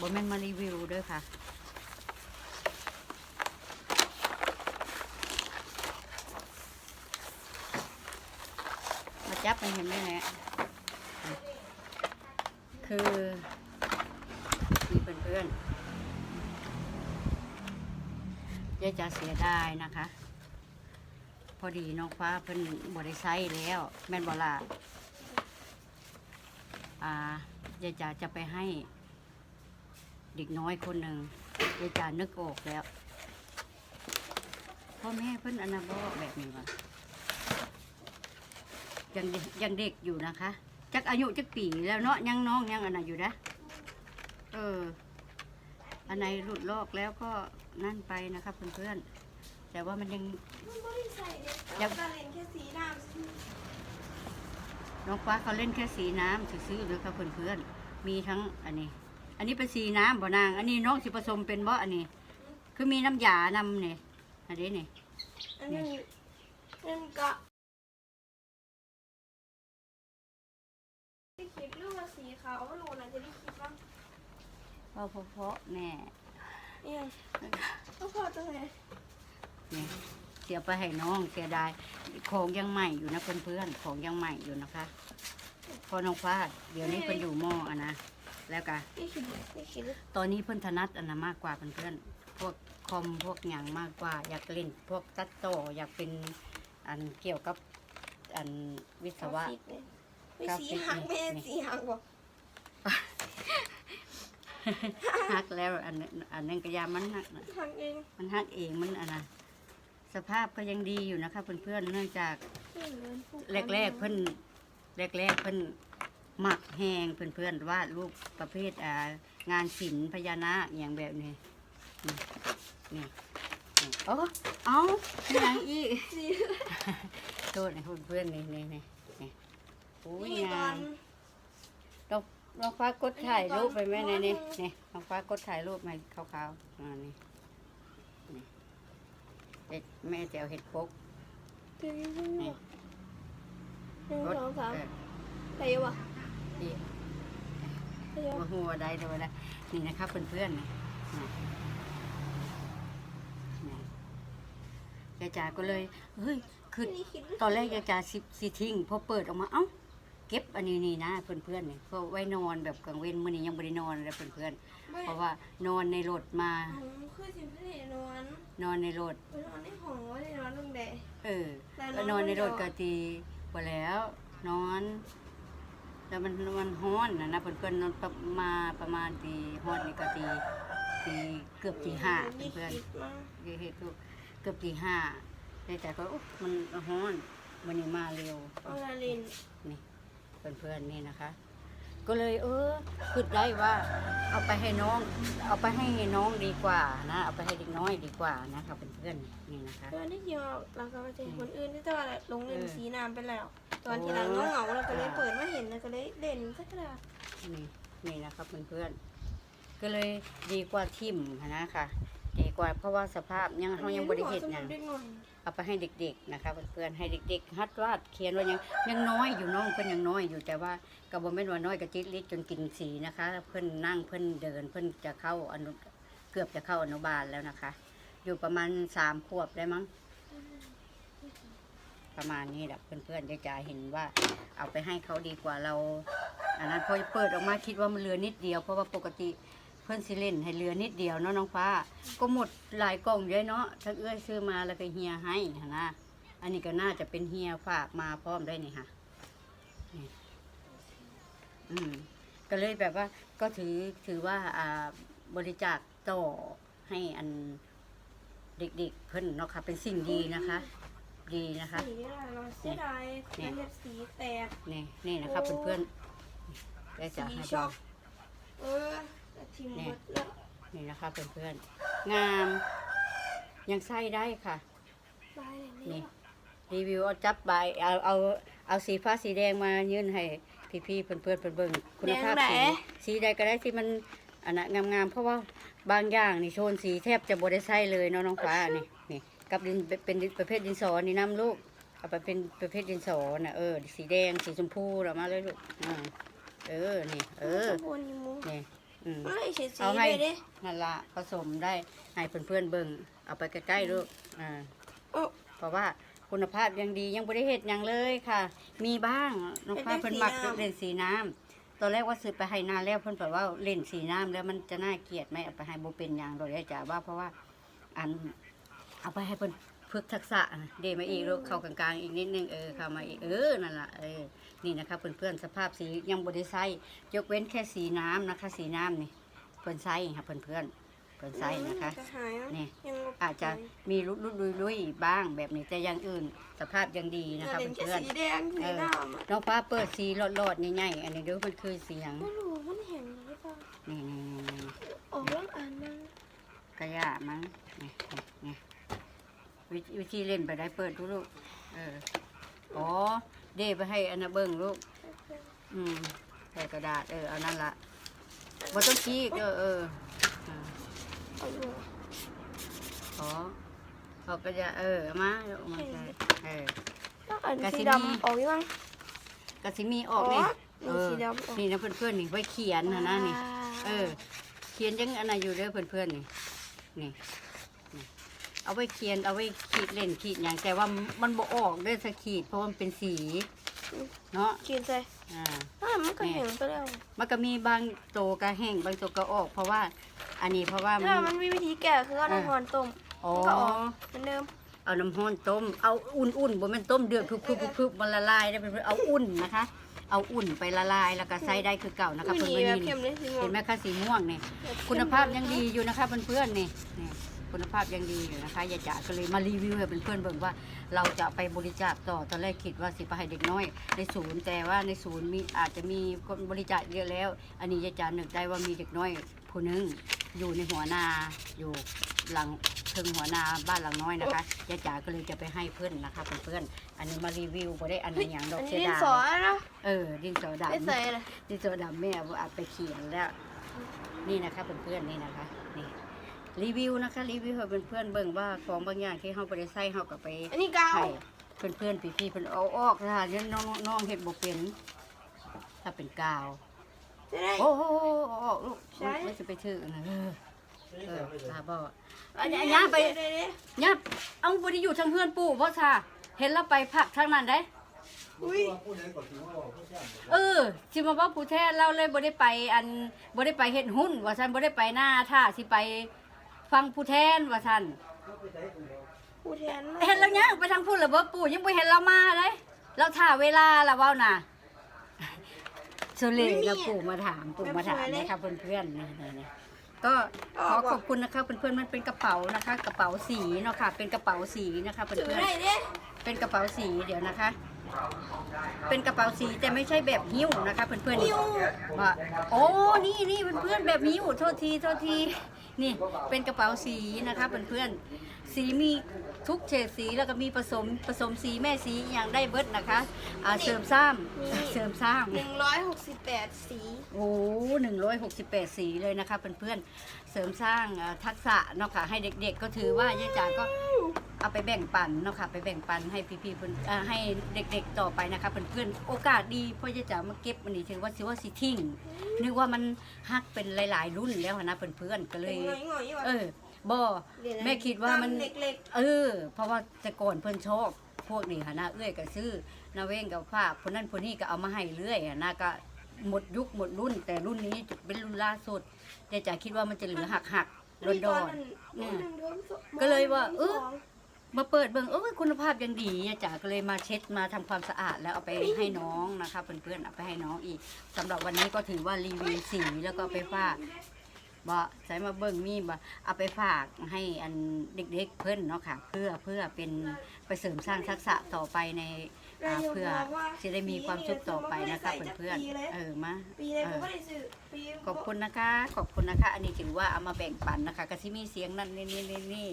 บนแม่นมารีวิวด้วยค่ะ มาจับมันเห็นไหมเนี่คือมีเพื่อนๆยายจะเสียดายนะคะ พอดีน้องฟ้าเพิ่นบริไซแล้ว แม่นบล่ะอ่ายายจ๋าจะไปให้ เด็กน้อยคนหนึ่งยายจานึกออกแล้วพ่อแม่เพิ่นอนาบอแบบนี้วะยังยังเด็กอยู่นะคะจักอายุจักปีแล้วเนาะยังน้องยังอันไหนอยู่นะเออ อันไหนหลุดลอกแล้วก็นั่นไปนะคะเพื่อนๆแต่ว่ามันยังนไม่ได้ใส่เลยยัแต่งว่าเล่นแค่สีดำสิน้องฟ้าเขาเล่นแค่สีน้ำซื่อๆเลยค่ะเพื่อนๆมีทั้งอันนี้ อันนี้เป็นสีน้ำบ่นาง อันนี้น้องสิผสมเป็นบ่อันนี้ คือมีน้ำยานำเนี่ยอันนี้นี่อันนี้นั่นก็ที่คิดเรื่องว่าสีขาวไม่รู้นะจะได้คิดว่าพอเพาะๆแน่เนี่ยต้องพอตรงไหนนี่เสียไปให้น้องเสียดายของยังใหม่อยู่นะเพื่อนๆของยังใหม่อยู่นะคะ พอน้องฟ้า เดี๋ยวนี้เพิ่นอยู่มออะนะ แล้วก็ที่คิดที่คิดตอนนี้เพิ่นถนัดอันนั้นมากกว่าเพื่อนๆพวกคอมพวกหยังมากกว่า อยากเล่นพวกตัดต่ออยากเป็นอันเกี่ยวกับอันวิศวะไม่สีหักไม่ใช่สีหักบอกฮักแล้วอันนั้นอันนั้นก็ยามันหักน่ะหักเองมันฮักเองมันอันนะสภาพก็ยังดีอยู่นะคะเพื่อนๆเนื่องจากแรกๆเพิ่นแรกๆเพิ่น หมักแหงเพื่อนๆวาดรูปประเภทอ่างานศิลป์พญานาคอย่างแบบนี้นี่นี่นี่โอ้เอาอย่างอีกสีโทษนะเพื่อนๆนี่นี่นี่นี่โอ้ยนี่ตงาอมนน้องน้องฟ้ากดถ่ายรูปไปไหมในนี่นี่น้องฟ้ากดถ่ายรูปมาขาวๆอ่านี่นี่เด็กแม่จะเอาเห็ดพกถึงหนี่นึ่งสองสามเอออะไรอยู่วะ นี่อะไรอยู่หัววะหัวใดตัวใดนี่นะครับเพื่อนๆนี่นี่นี่ยายจ๋าก็เลยเฮ้ยคือนี่คิดตอนแรกยายจ๋าสิสิทิ้งพอเปิดออกมาเอ้าเก็บอันนี้นี่นะเพื่อนๆนี่ก็ไว้นอนแบบกลางเว้นมื้อนี้ยังบ่ได้นอนเลยเพื่อนๆไม่เพราะว่านอนในรถมาผมคือสิบสี่นอนนอนในรถไปนอนในห้องว่าได้นอนตรงใดเออแล้วแล้วนนออนนไม่ในรถหลับก็ตีพอแล้ว นอน แล้วมันมันฮ้อนนะนะเพื่อนๆนอนประมาประมาณตีฮอดนี่ก็ตีตีเกือบตีห้านี่เพื่อนคิดมาๆเฮ็ดลูกเกือบตีห้าในใจก็อุ๊ยมันฮ้อนวันนี้มาเร็วเอาละลินนี่เพื่อนๆนี่นะคะ ก็เลยเออคิดได้ว่า เอาไปให้น้อง เอาไปให้น้องดีกว่านะเอาไปให้เด็กน้อยดีกว่านะคะเพื่อนๆนี่นะคะเพื่อนที่เกี่ยวเราก็ไปเจอคนอื่นที่ตอนลงเล่นเออสีน้ำไปแล้ว ตอนที่หลังเหงาๆเราก็เลยเปิดมาเห็นแล้วก็เลยเล่นสักกระดาษนี่นี่นะครับเพื่อนๆก็เลยดีกว่าทิมนะค่ะดีกว่าเพราะว่าสภาพยังเขายังบริเหตุเด็กหน่อยเอาไปให้เด็กๆนะคะเพื่อนๆให้เด็กๆฮัดวาดเขียนว่ายังยังน้อยอยู่น้องเพิ่อนยังน้อยอยู่แต่ว่ากับ่แม่นว่าน้อยกับจิตลิจนกินสีนะคะ เพิ่อนนั่งเพิ่อนเดินเพิ่อนจะเข้าอนุเกือบจะเข้าอนุบาลแล้วนะคะ อยู่ประมาณสามขวบได้มั้ง ประมาณนี้แหละเพื่อนๆจะจะเห็นว่าเอาไปให้เขาดีกว่าเรา อันนั้นพอเปิดออกมาคิดว่ามันเหลือนิดเดียว เพราะว่าปกติเพื่อนสิเล่นให้เหลือนิดเดียวเนาะน้องฟ้า ก็หมดหลายกล่องเยอะเนาะถ้าเอื้อยซื้อมาแล้วก็เฮียให้นะอันนี้ก็น่าจะเป็นเฮียฝากมาพร้อมได้นี่ค่ะอืมก็เลยแบบว่าก็ถือถือว่าอ่าบริจาคต่อให้อันเด็กๆเพิ่นเนาะค่ะเป็นสิ่งดีนะคะ ดีนะคะ สีนี่แหละเราเสียดายมันจะสีแตก นี่นี่นะครับเพื่อนๆได้จะสีให้ช็ดูอก เออแต่ทีมหมดแล้วนี่นะคะเพื่อนๆงามยังใส่ได้ค่ะบายเลยนี่นี่รีวิวเอาจับใบเอาเอาเอาสีฟ้าสีแดงมายื่นให้พี่ๆเพื่อนๆเพื่อนเบิ่งคุณภาพสีสีใดก็ได้ที่มันอันนั้นงามๆเพราะว่าบางอย่างนี่โชนสีแทบจะบได้ใส่เลยเนาะน้องฟ้านี่นี่ กับดินเป็นดินประเภทดินสอนี่น้ำลูกเอาไปเป็นประเภทดินสอน่ะเออสีแดงสีชมพูเรามาเลยลูกอ่าเออนี่เออสมบูรณ์นี่มูนี่อืมมันเลยเฉยๆเอาให้ไปเด้นั่นละผสมได้ให้เพื่อนๆเบิ่งเอาไปใกล้ๆลูกอ่าโอ้เพราะว่าคุณภาพยังดียังบริเหตุยังเลยค่ะ มีบ้างน้องฟ้าเป็นเพิ่นมักสีน้ำเล่นสีน้ำตอนแรกว่าซื้อไปให้นานแล้วเพิ่นบอกว่าเล่นสีน้ำแล้วมันจะน่าเกลียดไหมเอาไปให้โบเป็นอย่างโดยได้จ่าว่าเพราะว่าอัน เอาไปให้เพิ่นฝึกทักษะนะเดมาอีกลูกเข้ากลางๆอีกนิดนึงเออเข้ามาอีกเออนั่นล่ะเออนี่นะคะเพื่อนๆสภาพสียังบริไซยกเว้นแค่สีน้ำนะคะ สีน้ำนี่เพิ่นไซค่ะเพื่อนๆเพิ่นไซนะคะจหายแล้วนี่ ยังบ่อาจจะมีลุดลุดลุยลุยๆบ้างแบบนี้แต่อย่างอื่น สภาพยังดีนะคะเล่นแค่เพื่อนสีแดงสีดำอะๆน้องฟ้าเปิดสีหลอดๆใหญ่ๆอันนี้เดูมันคือสีหยังไม่รู้มันเห็นหรือเปล่านี่นี่นี่นี่ออกเรื่องอ่านมั้งกระยามั้งนี่นี่นี่ วิธีวิธีเล่นไปได้เปิดดูลูกเอออ๋อเดไปให้อันนะเบิ้งลูก อืมใส่กระดาษเออเอานั่นละบ่ต้องชี้เออเอออ่าเอาอยู่ขอเอากระดาษเออเอามาเอามาใส่เออ ต้องอ่านกะสิสีมีดำออกยังไงกระสิมีออกนี่อ๋อมีสีดำออก นี่นะเพื่อนๆนี่ไว้เขียนนะนะนี่ เออ เขียนยังอันไหนอยู่เด้อเพื่อนๆนี่ นี่นี่ เอาไว้เขียนเอาไว้ขีดเล่นขีดอย่างแต่ว่ามันบ่ออกเด้อสขีดเพราะว่ามันเป็นสีเนาะขีดใส่อ่าอ่ามันก็เห็นไปแล้วมันก็มีบางโตวก็แห้งบางโตวก็ออก เพราะว่าอันนี้เพราะว่ามัถ้าน มันมีวิธีแก้คือเอาน้ำร้อนต้มอ๋อ มันก็ออกเหมือนเดิมเอาน้ำห้อนต้มเอาอุ่นๆบ่แม่นต้มเดือดพึบๆๆๆมันละลายได้เป็นเอาอุ่นนะคะ เอาอุ่นไปละลายแล้วก็ใส่ได้คือเก่านะคะวิเพื่ธีอนแบบๆเข้นี่มเลยสีม่วเห็งนไหมคะสีม่วงนี่คุณภาพยังดีอยู่นะคะเพื่อนๆนี่นี่ คุณภาพยังดีอยู่นะคะยายจ๋าก็เลยมารีวิวให้เพื่อนๆเบิ่งว่าเราจะไปบริจาคต่อตอนแรกคิดว่าสิไปให้เด็กน้อย ในศูนย์แต่ว่าในศูนย์มีอาจจะมีคนบริจาคเยอะแล้ว อันนี้ยายจ๋านึกได้ว่ามีเด็กน้อยผู้หนึงอยู่ในหัวนาอยู่หลังเทิงหัวนาบ้านหลังน้อยนะคะยายจ๋าก็เลยจะไปให้เพื่อนนะคะเพื่อนๆอันนี้มารีวิวบ่ได้อันนี้อย่างดอกอันเสีนี้ยดินดายสอนะเออดินสอดำไม่ใส่เลยที่ตัวดำแม่ว่าเอาไปเขียนแล้ว นี่นะคะเพื่อนๆนี่นะคะนี่ รีวิวนะคะรีวิวให้เพื่อนๆเบิ่งว่าของบางอย่างที่เฮาบ่ได้ใส่เฮาก็ไปอันนี้กาว ให้เพื่อนๆพี่ๆเพิ่นเอาออกค่ะเดี๋ยวน้องน้องเฮ็ดบ่เป็น ถ้าเป็นกาว จะได้ โอ้โหเอาออกลูกใช่ไม่สิไปถือนะเออเออตาบ่อันนี้อันนี้ไป เดี๋ยวๆย่าเอาบ่ได้อยู่ทางเฮือนปู่เพราะซะเห็นแล้วไปพักทางนั้นได้ๆอุ้ยเออสิมาว่าผู้แทนเราเลยบ่ได้ไปอันบ่ได้ไปเฮ็ดหุ้น ว่าซั่นบ่ได้ไปหน้าท่าสิไป ฟังผู้แทนว่าซั่นผู้แทนเห็นแล้วยังไปทางพูดแล้วบ่ปู่ยังบ่เห็นเรามาเลยเราท่าเวลาละเว้าน่ะสุเลแล้วปู่มาถามปู่มาถามนะคะเพื่อนๆนี่ๆๆก็ขอขอบคุณนะคะเพื่อนๆมันเป็นกระเป๋านะคะ กระเป๋าสีเนาะค่ะ เป็นกระเป๋าสีนะคะถือเพื่อนได้ๆเด้เป็นกระเป๋าสีเดี๋ยวนะคะ เป็นกระเป๋าสีแต่ไม่ใช่แบบหิ้วนะคะ เพื่อนๆนี่ว่าโอ้นี่นี่เพื่อนๆแบบหิ้วโทษทีโทษที นี่เป็นกระเป๋าสีนะคะเพื่อนๆสีมีทุกเฉดสีแล้วก็มีผสมผสมสีแม่สีอย่างได้เบิดนะคะอ่าเสริมสร้างเสริมสร้างหนึ่งร้อยหกสิบแปดสี โอ้หนึ่งร้อยหกสิบแปดสีเลยนะคะเพื่อนๆเสริมสร้างเอ่อทักษะเนาะค่ะให้เด็กๆก็ถือว่ายายจ๋าก็ เอาไปแบ่งปันเนาะค่ะ ไปแบ่งปันให้พี่ๆเพื่อนเอ่อให้เด็กๆต่อไปนะคะเพื่อนๆโอกาสดีเพราะจะจะมาเก็บมันนี่ถือว่าสิว่าสิทิ้งนึกว่ามันฮักเป็นหลายๆรุ่นแล้วนะเพื่อนๆก็เลยหน่อยหน่อยๆว่ะเออบ่แม่คิดว่ามันเล็กเออ เพราะว่าแต่ก่อนเพิ่นชอบพวกนี้ค่ะนะเอื้อยก็ซื้อนาเว้งกับผ้าคนนั้นคนนี้ก็เอามาให้เรื่อยอะนะก็หมดยุคหมดรุ่น แต่รุ่นนี้เป็นรุ่นล่าสุดแต่จ๋าคิดว่ามันจะเหลือหักหักๆๆรอนดอน มีเนี่ยตหนึ่งเทอมสองก็เลยว่าเออ สง มาเปิดเบิ่งเออคุณภาพยังดีอะจ๋าก็เลยมาเช็ดมาทำความสะอาดแล้วเอาไปให้น้องนะคะเพื่อนๆเอาไปให้น้องอีกสำหรับวันนี้ก็ถือว่ารีวิวสีแล้วก็ไปฝากบ่ใส่มาเบิ่งมีบ่เอาไปฝากให้อันเด็กๆเพื่อนเนาะค่ะ เพื่อเพื่อเป็นไปเสริมสร้างทักษะต่อไปใน อ่าเพื่อจะได้มีความสุขต่อไปนะคะเพื่อนๆเออมาปีเลยเอผมอ ก็ได้ซื้อปีขอบคุณนะคะ ขอบคุณนะคะ อันนี้ถือว่าเอามาแบ่งปันนะคะกระซิมีเสียงนั่นนี่นี่นี่นี่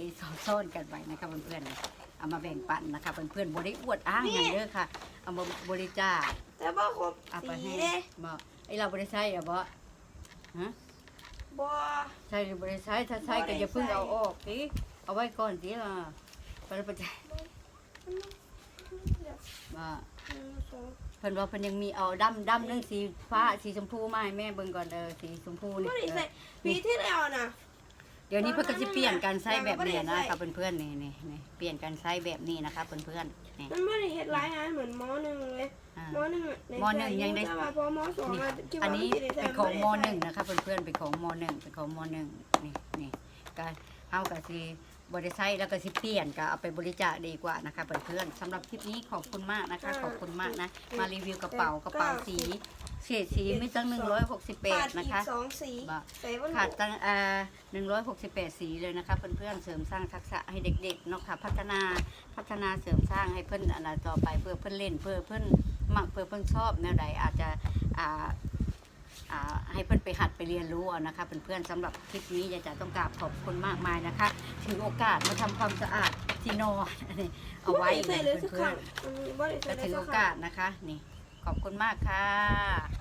ซ่อนๆกันไว้นะคะเพื่อนๆเอามาแบ่งปันนะคะเพื่อนๆบริอวดอ้างอย่างเด้อค่ะ เอามาบริจาคแต่บ่ครบเอาไปสีให้เด้บ่ไอเราบริใช้อะบ่ฮะบ่ใช่หรือบริใช้ถ้าใช้ก็อย่าเพิ่งเอาออกสิเอาไว้ก่อนสิล่ะไปแล้วไปจ่าย ว่าหนึ่งสองเพิ่นว่าเพิ่นยังมีเอาดำดำเรื่องสีฟ้าสีชมพูมาให้แม่เบิ่งก่อนเด้อสีชมพูนี่ไม่ได้เอใส่อปีที่แล้วนะเดี๋ยวนี้เพิ่นก็สิเปลี่ยนการใช้แบบนี้ยังไม่ได้นะใส่ครับเพื่อนๆนี่นี่นี่เปลี่ยนการใช้แบบนี้นะคะเพื่อนๆนี่มันไม่ได้เฮ็ดหลายงานเหมือนมหนึ่งเลยอ่ามหนึ่งอะมหนึ่งยังได้แต่ว่าพอมสองนี่อะที่อันว่านี้มัสิได้ใส่เป็นของมไได้หนึ่งนะคะเพื่อนๆเป็นของมหนึ่งเป็นของมหนึ่งนี่นี่ก็เฮาก็สิ บริใช้แล้วก็สิเปลี่ยนก็เอาไปบริจาคดีกว่านะคะเพื่อนๆสำหรับคลิปนี้ขอบคุณมากนะคะ ขอบคุณมากนะ มารีวิวกระเป๋ากระเป๋าสีเฉดสีไม่ตั้งหนึ่งร้อยหกสิบแปขาดดนะอีกคะสองสีบ่ใส่บนขาดตั้งอ่าหนึ่งร้อยหกสิบแปดสีเลยนะคะ เพื่อนๆเสริมสร้างทักษะให้เด็กๆเนาะค่ะพัฒนาพัฒนาเสริมสร้างให้เพื่อนอะไรต่อไปเพื่อเพื่อนเล่นเพื่อเพื่อนมักเพื่อเพื่อนชอบแนวใดอาจจะอ่าอ่า ให้เพื่อนไปหัดไปเรียนรู้เอานะคะเพื่อนๆสำหรับคลิปนี้ยายจ๋าต้องกราบขอบคุณมากมายนะคะ ถือโอกาสมาทำความสะอาดที่นอนอันนี้เอาไว้บ่ด้ใส่เลยสักเพื่คอรั้นงอืมบ่ได้ๆใส่ก็เลยถือสัโอกครั้กางสนะคะ นี่ขอบคุณมากค่ะ